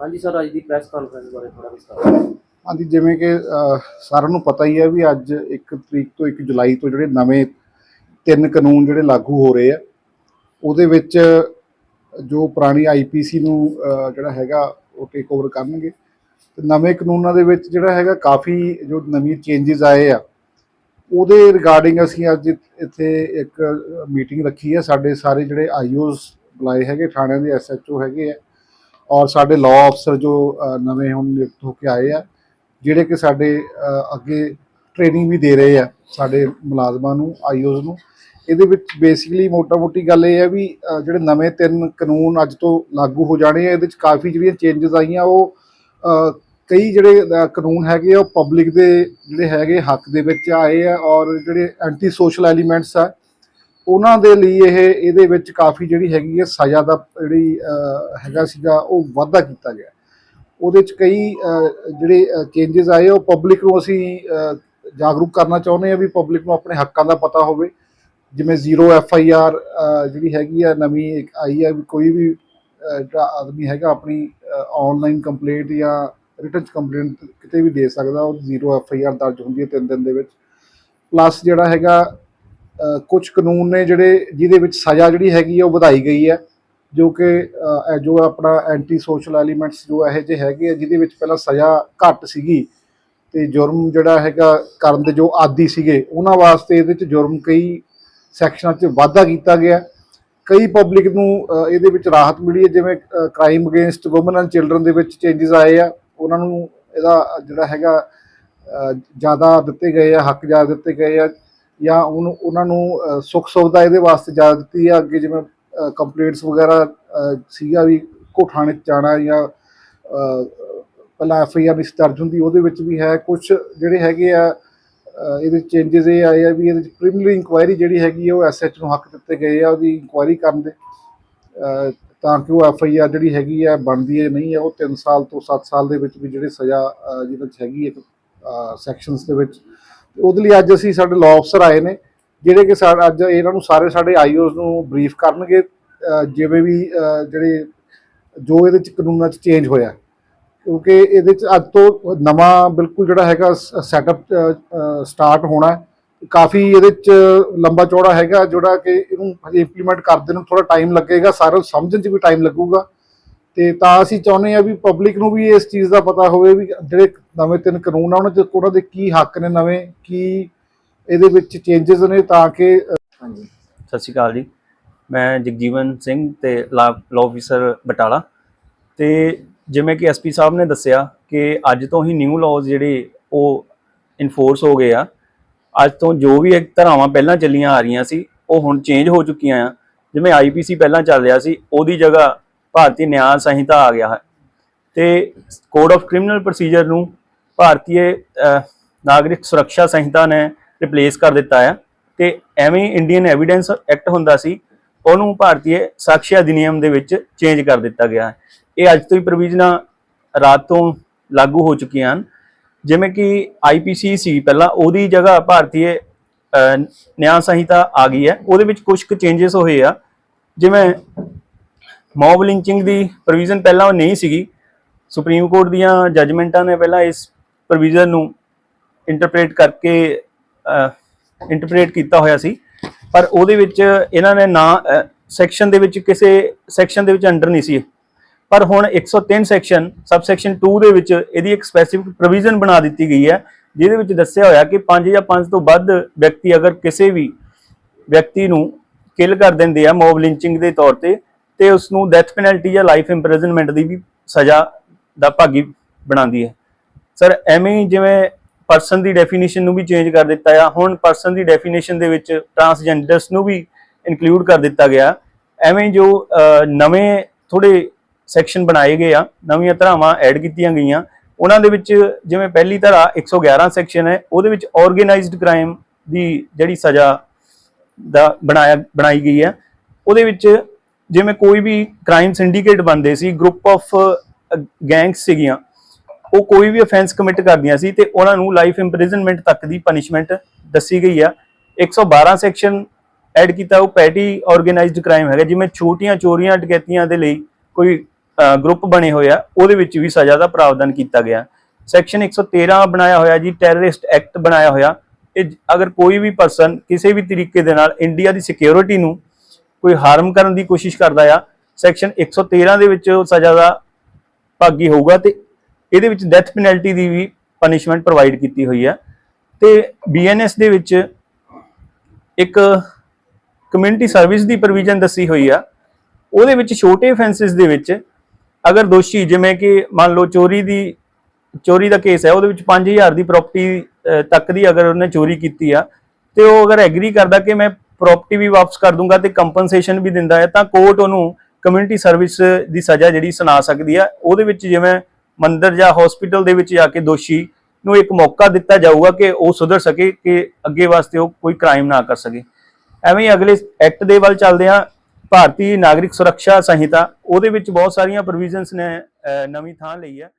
ਹਾਂਜੀ ਸਰ ਅੱਜ ਦੀ press conference ਬਾਰੇ ਥੋੜਾ ਵਿਸਤਾਰ ਹਾਂਜੀ ਜਿਵੇਂ ਕਿ ਅਹ, ਸਾਰਿਆਂ ਨੂੰ ਪਤਾ ਹੀ ਹੈ ਵੀ ਅੱਜ 1 ਤਰੀਕ ਤੋਂ 1 ਜੁਲਾਈ ਤੋਂ ਜਿਹੜੇ ਨਵੇਂ ਤਿੰਨ ਕਾਨੂੰਨ ਜਿਹੜੇ ਲਾਗੂ ਹੋ ਰਹੇ ਆ ਉਹਦੇ ਵਿੱਚ ਜੋ ਪੁਰਾਣੀ ਆਈਪੀਸੀ ਨੂੰ ਅਹ, ਜਿਹੜਾ ਹੈਗਾ ਉਹ ਟੇਕ ਓਵਰ ਕਰਨਗੇ। ਤੇ ਨਵੇਂ ਕਾਨੂੰਨਾਂ ਦੇ ਵਿੱਚ ਜਿਹੜਾ ਹੈਗਾ ਕਾਫੀ ਜੋ ਨਵੀਂ ਚੇਂਜਸ ਆਏ ਆ ਉਹਦੇ ਰਿਗਾਰਡਿੰਗ ਅਸੀਂ ਅੱਜ ਇ- ਇੱਥੇ ਇੱਕ ਮੀਟਿੰਗ ਰੱਖੀ ਹੈ। ਸਾਡੇ ਸਾਰੇ ਜਿਹੜੇ ਆਈਓਸ ਬੁਲਾਏ ਹੈਗੇ ਥਾਣਿਆਂ ਦੇ ਐਸਐਚਓ ਹੈਗੇ ਆ। ਔਰ ਸਾਡੇ ਲਾਅ ਅਫਸਰ ਜੋ ਨਵੇਂ ਹੁਣ ਨਿਯੁਕਤ ਹੋ ਕੇ ਆਏ ਆ, ਜਿਹੜੇ ਕਿ ਸਾਡੇ ਅੱਗੇ ਟ੍ਰੇਨਿੰਗ ਵੀ ਦੇ ਰਹੇ ਆ ਸਾਡੇ ਮੁਲਾਜ਼ਮਾਂ ਨੂੰ ਆਈਓਜ਼ ਨੂੰ, ਇਹਦੇ ਵਿੱਚ ਬੇਸਿਕਲੀ ਮੋਟਾ-ਮੋਟੀ ਗੱਲ ਇਹ ਹੈ ਵੀ ਜਿਹੜੇ ਨਵੇਂ ਤਿੰਨ ਕਾਨੂੰਨ ਅੱਜ ਤੋਂ ਲਾਗੂ ਹੋ ਜਾਣੇ ਆ, ਇਹਦੇ ਵਿੱਚ ਕਾਫੀ ਜਿਹੜੀਆਂ ਚੇਂਜਸ ਆਈਆਂ, ਉਹ ਕਈ ਜਿਹੜੇ ਕਾਨੂੰਨ ਹੈਗੇ ਆ, ਉਹ ਪਬਲਿਕ ਦੇ ਜਿਹੜੇ ਹੈਗੇ ਹੱਕ ਦੇ ਵਿੱਚ ਆਏ ਆ, ਔਰ ਜਿਹੜੇ ਐਂਟੀ ਸੋਸ਼ਲ ਐਲੀਮੈਂਟਸ ਆ ਉਹਨਾਂ ਦੇ ਲਈ ਇਹ, ਇਹਦੇ ਵਿੱਚ ਕਾਫੀ ਜਿਹੜੀ ਹੈਗੀ ਹੈ ਸਜ਼ਾ ਦਾ ਜਿਹੜੀ ਹੈਗਾ ਸੀਗਾ, ਉਹ ਵਾਧਾ ਕੀਤਾ ਗਿਆ। ਉਹਦੇ ਚ ਕਈ ਜਿਹੜੇ ਚੇਂਜਸ ਆਏ, ਉਹ ਪਬਲਿਕ ਨੂੰ ਅਸੀਂ ਜਾਗਰੂਕ ਕਰਨਾ ਚਾਹੁੰਦੇ ਆ ਵੀ ਪਬਲਿਕ ਨੂੰ ਆਪਣੇ ਹੱਕਾਂ ਦਾ ਪਤਾ ਹੋਵੇ। ਜਿਵੇਂ ਜ਼ੀਰੋ ਐਫ ਆਈ ਆਰ ਜਿਹੜੀ ਹੈਗੀ ਆ, ਨਵੀਂ ਇੱਕ ਆਈ ਆ, ਵੀ ਕੋਈ ਵੀ ਜਿਹੜਾ ਆਦਮੀ ਹੈਗਾ, ਆਪਣੀ ਆਨਲਾਈਨ ਕੰਪਲੇਂਟ ਜਾਂ ਰਿਟਨ ਕੰਪਲੇਂਟ ਕਿਤੇ ਵੀ ਦੇ ਸਕਦਾ, ਉਹ ਜ਼ੀਰੋ ਐਫ ਆਈ ਆਰ ਦਰਜ ਹੁੰਦੀ ਹੈ ਤਿੰਨ ਦਿਨ ਦੇ ਵਿੱਚ। ਪਲੱਸ ਜਿਹੜਾ ਹੈਗਾ ਕੁਝ ਕਾਨੂੰਨ ਨੇ ਜਿਹੜੇ ਜਿਹਦੇ ਵਿੱਚ ਸਜ਼ਾ ਜਿਹੜੀ ਹੈਗੀ ਆ ਉਹ ਵਧਾਈ ਗਈ ਹੈ, ਜੋ ਕਿ ਜੋ ਆਪਣਾ ਐਂਟੀ ਸੋਸ਼ਲ ਐਲੀਮੈਂਟਸ ਜੋ ਇਹੋ ਜਿਹੇ ਹੈਗੇ ਆ, ਜਿਹਦੇ ਵਿੱਚ ਪਹਿਲਾਂ ਸਜ਼ਾ ਘੱਟ ਸੀਗੀ ਤੇ ਜੁਰਮ ਜਿਹੜਾ ਹੈਗਾ ਕਰਨ ਦੇ ਜੋ ਆਦੀ ਸੀਗੇ, ਉਹਨਾਂ ਵਾਸਤੇ ਇਹਦੇ ਚ ਜੁਰਮ ਕਈ ਸੈਕਸ਼ਨਾਂ 'ਚ ਵਾਧਾ ਕੀਤਾ ਗਿਆ। ਕਈ ਪਬਲਿਕ ਨੂੰ ਇਹਦੇ ਵਿੱਚ ਰਾਹਤ ਮਿਲੀ ਹੈ, ਜਿਵੇਂ crime against women and children ਦੇ ਵਿੱਚ ਚੇਂਜਸ ਆਏ ਆ, ਉਹਨਾਂ ਨੂੰ ਇਹਦਾ ਜਿਹੜਾ ਹੈਗਾ ਜ਼ਿਆਦਾ ਦਿੱਤੇ ਗਏ ਆ, ਹੱਕ ਜ਼ਿਆਦਾ ਦਿੱਤੇ ਗਏ ਆ। ਜਾਂ ਉਹਨੂੰ ਉਹਨਾਂ ਨੂੰ ਸੁੱਖ ਸੁਵਿਧਾ ਇਹਦੇ ਵਾਸਤੇ ਜ਼ਿਆਦਾ ਦਿੱਤੀ ਆ। ਅੱਗੇ ਜਿਵੇਂ ਕੰਪਲੇਂਟਸ ਵਗੈਰਾ ਸੀਗਾ ਵੀ ਕੋਠਾਣੇ 'ਚ ਜਾਣਾ ਜਾਂ ਪਹਿਲਾਂ ਐਫ ਆਈ ਆਰ ਦਰਜ ਹੁੰਦੀ, ਉਹਦੇ ਵਿੱਚ ਵੀ ਹੈ। ਕੁਝ ਜਿਹੜੇ ਹੈਗੇ ਆ ਇਹਦੇ ਚੇਂਜਸ ਇਹ ਆਏ ਆ ਵੀ ਇਹਦੇ ਵਿੱਚ ਪ੍ਰੀਮਿਨਰੀ ਇਨਕੁਆਇਰੀ ਜਿਹੜੀ ਹੈਗੀ ਆ, ਉਹ ਐਸਐਚ ਨੂੰ ਹੱਕ ਦਿੱਤੇ ਗਏ ਆ ਉਹਦੀ ਇਨਕੁਆਇਰੀ ਕਰਨ ਦੇ। ਤਾਂ ਕਿ ਉਹ ਐਫ ਆਈ ਆਰ ਜਿਹੜੀ ਹੈਗੀ ਆ, ਬਣਦੀ ਹੈ ਨਹੀਂ ਹੈ ਉਹ 3 ਸਾਲ ਤੋਂ 7 ਸਾਲ ਦੇ ਵਿੱਚ ਵੀ ਜਿਹੜੀ ਸਜ਼ਾ ਜਿਹਦੇ ਵਿੱਚ ਹੈਗੀ ਹੈ ਸੈਕਸ਼ਨਸ ਦੇ ਵਿੱਚ ਉਹਦੇ ਲਈ ਅੱਜ ਅਸੀਂ ਸਾਡੇ ਲਾਅ ਅਫਸਰ ਆਏ ਨੇ, ਜਿਹੜੇ ਕਿ ਸਾ, ਅੱਜ ਇਹਨਾਂ ਨੂੰ ਸਾਰੇ ਸਾਡੇ ਆਈਓਜ਼ ਨੂੰ ਬਰੀਫ ਕਰਨਗੇ ਜਿਵੇਂ ਵੀ ਜਿਹੜੇ ਜੋ ਇਹਦੇ ਚ ਕਾਨੂੰਨਾਂ ਚ ਚੇਂਜ ਹੋਇਆ। ਕਿਉਂਕਿ ਇਹਦੇ ਚ ਅੱਜ ਤੋਂ ਨਵਾਂ ਬਿਲਕੁਲ ਜਿਹੜਾ ਹੈਗਾ ਸੈਟਅਪ ਸਟਾਰਟ ਹੋਣਾ ਕਾਫੀ ਇਹਦੇ ਚ ਲੰਬਾ ਚੌੜਾ ਹੈਗਾ, ਜਿਹੜਾ ਕਿ ਇਹਨੂੰ ਇੰਪਲੀਮੈਂਟ ਕਰਦੇ ਨੂੰ ਥੋੜਾ ਟਾਈਮ ਲੱਗੇਗਾ, ਸਾਰਿਆਂ ਨੂੰ ਸਮਝਣ 'ਚ ਵੀ ਟਾਈਮ ਲੱਗੂਗਾ। ਤੇ ਤਾਂ ਅਸੀਂ ਚਾਹੁੰਦੇ ਆ ਵੀ ਪਬਲਿਕ ਨੂੰ ਵੀ ਇਸ ਚੀਜ਼ ਦਾ ਪਤਾ ਹੋਵੇ ਵੀ ਜਿਹੜੇ ਨਵੇਂ ਤਿੰਨ ਕਾਨੂੰਨ ਆ ਉਹਨਾਂ 'ਚ ਉਹਨਾਂ ਦੇ ਕੀ ਹੱਕ ਨੇ ਨਵੇਂ ਕੀ ਇਹਦੇ ਵਿੱਚ ਚੇਂਜਸ ਨੇ ਤਾਂ ਕਿ ਹਾਂਜੀ। ਸਤਿ ਸ਼੍ਰੀ ਅਕਾਲ ਜੀ। ਮੈਂ ਜਗਜੀਵਨ ਸਿੰਘ ਤੇ ਲਾਅ ਆਫੀਸਰ ਬਟਾਲਾ। ਤੇ ਜਿਵੇਂ ਕਿ ਐਸਪੀ ਸਾਹਿਬ ਨੇ ਦੱਸਿਆ ਕਿ ਅੱਜ ਤੋਂ ਹੀ ਨਿਊ ਲਾਜ਼ ਜਿਹੜੇ ਉਹ ਇਨਫੋਰਸ ਹੋ ਗਏ ਆ। ਅੱਜ ਤੋਂ ਜੋ ਵੀ ਇੱਕ ਧਾਰਾਵਾਂ ਪਹਿਲਾਂ ਚੱਲੀਆਂ ਆ ਰਹੀਆਂ ਸੀ ਉਹ ਹੁਣ ਚੇਂਜ ਹੋ ਚੁੱਕੀਆਂ ਆ। ਜਿਵੇਂ ਆਈਪੀਸੀ ਪਹਿਲਾਂ ਚੱਲ ਰਿਹਾ ਸੀ ਉਹਦੀ ਜਗ੍ਹਾ ਭਾਰਤੀ ਨਿਆਂ ਸੰਹਿਤਾ ਆ ਗਿਆ ਹੈ। ਤੇ ਕੋਡ ਆਫ ਕ੍ਰਿਮੀਨਲ ਪ੍ਰੋਸੀਜਰ ਨੂੰ ਭਾਰਤੀ ਨਾਗਰਿਕ ਸੁਰੱਖਿਆ ਸੰਹਿਤਾ ਨੇ ਰਿਪਲੇਸ ਕਰ ਦਿੱਤਾ ਹੈ ਤੇ ਐਵੇਂ ਇੰਡੀਅਨ ਐਵੀਡੈਂਸ ਐਕਟ ਹੁੰਦਾ ਸੀ, ਉਹਨੂੰ ਭਾਰਤੀ ਸਾਕਸ਼ੀ ਅਧਿਨਿਯਮ ਦੇ ਵਿੱਚ ਚੇਂਜ ਕਰ ਦਿੱਤਾ ਗਿਆ ਹੈ। ਇਹ ਅੱਜ ਤੋਂ ਹੀ ਪ੍ਰੋਵੀਜ਼ਨਾਂ ਰਾਤ ਤੋਂ ਲਾਗੂ ਹੋ ਚੁੱਕੀਆਂ ਹਨ। ਜਿਵੇਂ ਕਿ ਆਈਪੀਸੀ ਸੀ ਪਹਿਲਾਂ, ਉਹਦੀ ਜਗ੍ਹਾ ਭਾਰਤੀ ਨਿਆਂ ਸੰਹਿਤਾ ਆ ਗਈ ਹੈ। ਉਹਦੇ ਵਿੱਚ ਕੁਝ ਕੁ ਚੇਂਜਸ ਹੋਏ ਆ। ਜਿਵੇਂ ਮੌਬ ਲਿੰਚਿੰਗ ਦੀ ਪ੍ਰੋਵੀਜ਼ਨ ਪਹਿਲਾਂ ਉਹ ਨਹੀਂ ਸੀਗੀ। ਸੁਪਰੀਮ ਕੋਰਟ ਦੀਆਂ ਜੱਜਮੈਂਟਾਂ ਨੇ ਪਹਿਲਾਂ ਇਸ ਪ੍ਰੋਵੀਜ਼ਨ ਨੂੰ ਇੰਟਰਪ੍ਰੀਟ ਕਰਕੇ ਇੰਟਰਪ੍ਰੀਟ ਕੀਤਾ ਹੋਇਆ ਸੀ। ਪਰ ਉਹਦੇ ਵਿੱਚ ਇਹਨਾਂ ਨੇ ਨਾ ਸੈਕਸ਼ਨ ਦੇ ਵਿੱਚ ਕਿਸੇ ਸੈਕਸ਼ਨ ਦੇ ਵਿੱਚ ਅੰਡਰ ਨਹੀਂ ਸੀ। ਪਰ ਹੁਣ 103 ਸੈਕਸ਼ਨ ਸਬ ਸੈਕਸ਼ਨ 2 ਦੇ ਵਿੱਚ ਇਹਦੀ ਇੱਕ ਸਪੈਸੀਫਿਕ ਪ੍ਰੋਵੀਜ਼ਨ ਬਣਾ ਦਿੱਤੀ ਗਈ ਹੈ, ਜਿਹਦੇ ਵਿੱਚ ਦੱਸਿਆ ਹੋਇਆ ਕਿ 5 ਜਾਂ 5 ਤੋਂ ਵੱਧ ਵਿਅਕਤੀ ਅਗਰ ਕਿਸੇ ਵੀ ਵਿਅਕਤੀ ਨੂੰ ਕਿਲ ਕਰ ਦਿੰਦੇ ਆ ਮੌਬ ਲਿੰਚਿੰਗ ਦੇ ਤੌਰ ਤੇ ਤੇ ਉਸ ਨੂੰ ਡੈਥ ਪੈਨਲਟੀ ਜਾਂ ਲਾਈਫ ਇੰਪ੍ਰਿਜ਼ਨਮੈਂਟ ਦੀ ਵੀ ਸਜ਼ਾ ਦਾ ਭਾਗੀ ਬਣਾਉਂਦੀ ਹੈ। ਸਰ, ਐਵੇਂ ਹੀ ਜਿਵੇਂ ਪਰਸਨ ਦੀ ਡੈਫੀਨੇਸ਼ਨ ਨੂੰ ਵੀ ਚੇਂਜ ਕਰ ਦਿੱਤਾ ਆ, ਹੁਣ ਪਰਸਨ ਦੀ ਡੈਫੀਨੇਸ਼ਨ ਦੇ ਵਿੱਚ ਟਰਾਂਸਜੈਂਡਰਸ ਨੂੰ ਵੀ ਇਨਕਲੂਡ ਕਰ ਦਿੱਤਾ ਗਿਆ। ਐਵੇਂ ਜੋ ਨਵੇਂ ਥੋੜੇ ਸੈਕਸ਼ਨ ਬਣਾਏ ਗਏ ਆ, ਨਵੀਆਂ ਧਾਰਾਵਾਂ ਐਡ ਕੀਤੀਆਂ ਗਈਆਂ, ਉਹਨਾਂ ਦੇ ਵਿੱਚ ਜਿਵੇਂ ਪਹਿਲੀ ਧਾਰਾ 111 ਸੈਕਸ਼ਨ ਹੈ, ਉਹਦੇ ਵਿੱਚ ਆਰਗੇਨਾਈਜ਼ਡ ਕ੍ਰਾਈਮ ਦੀ ਜਿਹੜੀ ਸਜ਼ਾ ਦਾ ਬਣਾਇਆ, ਬਣਾਈ ਗਈ ਹੈ। ਉਹਦੇ ਵਿੱਚ ਜਿਵੇਂ ਕੋਈ ਵੀ ਕ੍ਰਾਈਮ ਸਿੰਡੀਕੇਟ ਬਣਦੇ ਸੀ ਗਰੁੱਪ ਆਫ ਗੈਂਗਸ ਸੀਗੀਆਂ, ਉਹ ਕੋਈ ਵੀ ਅਫੈਂਸ ਕਮਿਟ ਕਰਦੀਆਂ ਸੀ ਤੇ ਉਹਨਾਂ ਨੂੰ ਲਾਈਫ ਇੰਪ੍ਰਿਜ਼ਨਮੈਂਟ ਤੱਕ ਦੀ ਪਨਿਸ਼ਮੈਂਟ ਦੱਸੀ ਗਈ ਆ। 112 ਸੈਕਸ਼ਨ ਐਡ ਕੀਤਾ, ਉਹ ਪੈਟੀ ਆਰਗੇਨਾਈਜ਼ਡ ਕ੍ਰਾਈਮ ਹੈਗਾ, ਜਿਵੇਂ ਛੋਟੀਆਂ ਚੋਰੀਆਂ ਡਕੈਤੀਆਂ ਦੇ ਲਈ ਕੋਈ ਗਰੁੱਪ ਬਣੇ ਹੋਏ ਆ, ਉਹਦੇ ਵਿੱਚ ਵੀ ਸਜ਼ਾ ਦਾ ਪ੍ਰਾਵਧਾਨ ਕੀਤਾ ਗਿਆ। ਸੈਕਸ਼ਨ 113 ਬਣਾਇਆ ਹੋਇਆ ਜੀ ਟੈਰਰਿਸਟ ਐਕਟ ਬਣਾਇਆ ਹੋਇਆ। ਇਹ ਅਗਰ ਕੋਈ ਵੀ ਪਰਸਨ ਕਿਸੇ ਵੀ ਤਰੀਕੇ ਦੇ ਨਾਲ ਇੰਡੀਆ ਦੀ ਸਿਕਿਉਰਿਟੀ ਨੂੰ ਕੋਈ ਹਾਰਮ ਕਰਨ ਦੀ ਕੋਸ਼ਿਸ਼ ਕਰਦਾ ਆ ਸੈਕਸ਼ਨ 113 ਦੇ ਵਿੱਚ ਉਹ ਸਜ਼ਾ ਦਾ ਭਾਗੀ ਹੋਊਗਾ ਤੇ ਇਹਦੇ ਵਿੱਚ ਡੈਥ ਪੈਨਲਟੀ ਦੀ ਵੀ ਪਨਿਸ਼ਮੈਂਟ ਪ੍ਰੋਵਾਈਡ ਕੀਤੀ ਹੋਈ ਹੈ ਤੇ ਬੀਐਨਐਸ ਦੇ ਵਿੱਚ ਇੱਕ ਕਮਿਊਨਿਟੀ ਸਰਵਿਸ ਦੀ ਪ੍ਰੋਵੀਜ਼ਨ ਦੱਸੀ ਹੋਈ ਆ। ਉਹਦੇ ਵਿੱਚ ਛੋਟੇ ਫੈਂਸਿਸ ਦੇ ਵਿੱਚ ਅਗਰ ਦੋਸ਼ੀ ਜਿਵੇਂ ਕਿ ਮੰਨ ਲਓ ਚੋਰੀ ਦੀ, ਚੋਰੀ ਦਾ ਕੇਸ ਹੈ ਉਹਦੇ ਵਿੱਚ 5000 ਦੀ ਪ੍ਰਾਪਰਟੀ ਤੱਕ ਦੀ ਅਗਰ ਉਹਨੇ ਚੋਰੀ ਕੀਤੀ ਆ, ਤੇ ਉਹ ਅਗਰ ਐਗਰੀ ਕਰਦਾ ਕਿ ਮੈਂ ਪ੍ਰਾਪਰਟੀ ਵੀ ਵਾਪਸ ਕਰ ਦੂੰਗਾ ਤੇ ਕੰਪਨਸੇਸ਼ਨ ਵੀ ਦਿੰਦਾ ਹੈ, ਤਾਂ ਕੋਰਟ ਉਹਨੂੰ ਕਮਿਊਨਿਟੀ ਸਰਵਿਸ ਦੀ ਸਜ਼ਾ ਜਿਹੜੀ ਸੁਣਾ ਸਕਦੀ ਆ। ਉਹਦੇ ਵਿੱਚ ਜਿਵੇਂ ਮੰਦਰ ਜਾਂ ਹਸਪੀਟਲ ਦੇ ਵਿੱਚ ਜਾ ਕੇ ਦੋਸ਼ੀ ਨੂੰ ਇੱਕ ਮੌਕਾ ਦਿੱਤਾ ਜਾਊਗਾ ਕਿ ਉਹ ਸੁਧਰ ਸਕੇ, ਕਿ ਅੱਗੇ ਵਾਸਤੇ ਉਹ ਕੋਈ ਕ੍ਰਾਈਮ ਨਾ ਕਰ ਸਕੇ। ਐਵੇਂ ਹੀ ਅਗਲੇ ਐਕਟ ਦੇ ਵੱਲ ਚੱਲਦੇ ਆ ਭਾਰਤੀ ਨਾਗਰਿਕ ਸੁਰੱਖਿਆ ਸੰਹਿਤਾ, ਉਹਦੇ ਵਿੱਚ ਬਹੁਤ ਸਾਰੀਆਂ ਪ੍ਰੋਵੀਜ਼ਨਸ ਨੇ ਨਵੀਂ ਥਾਂ ਲਈ ਹੈ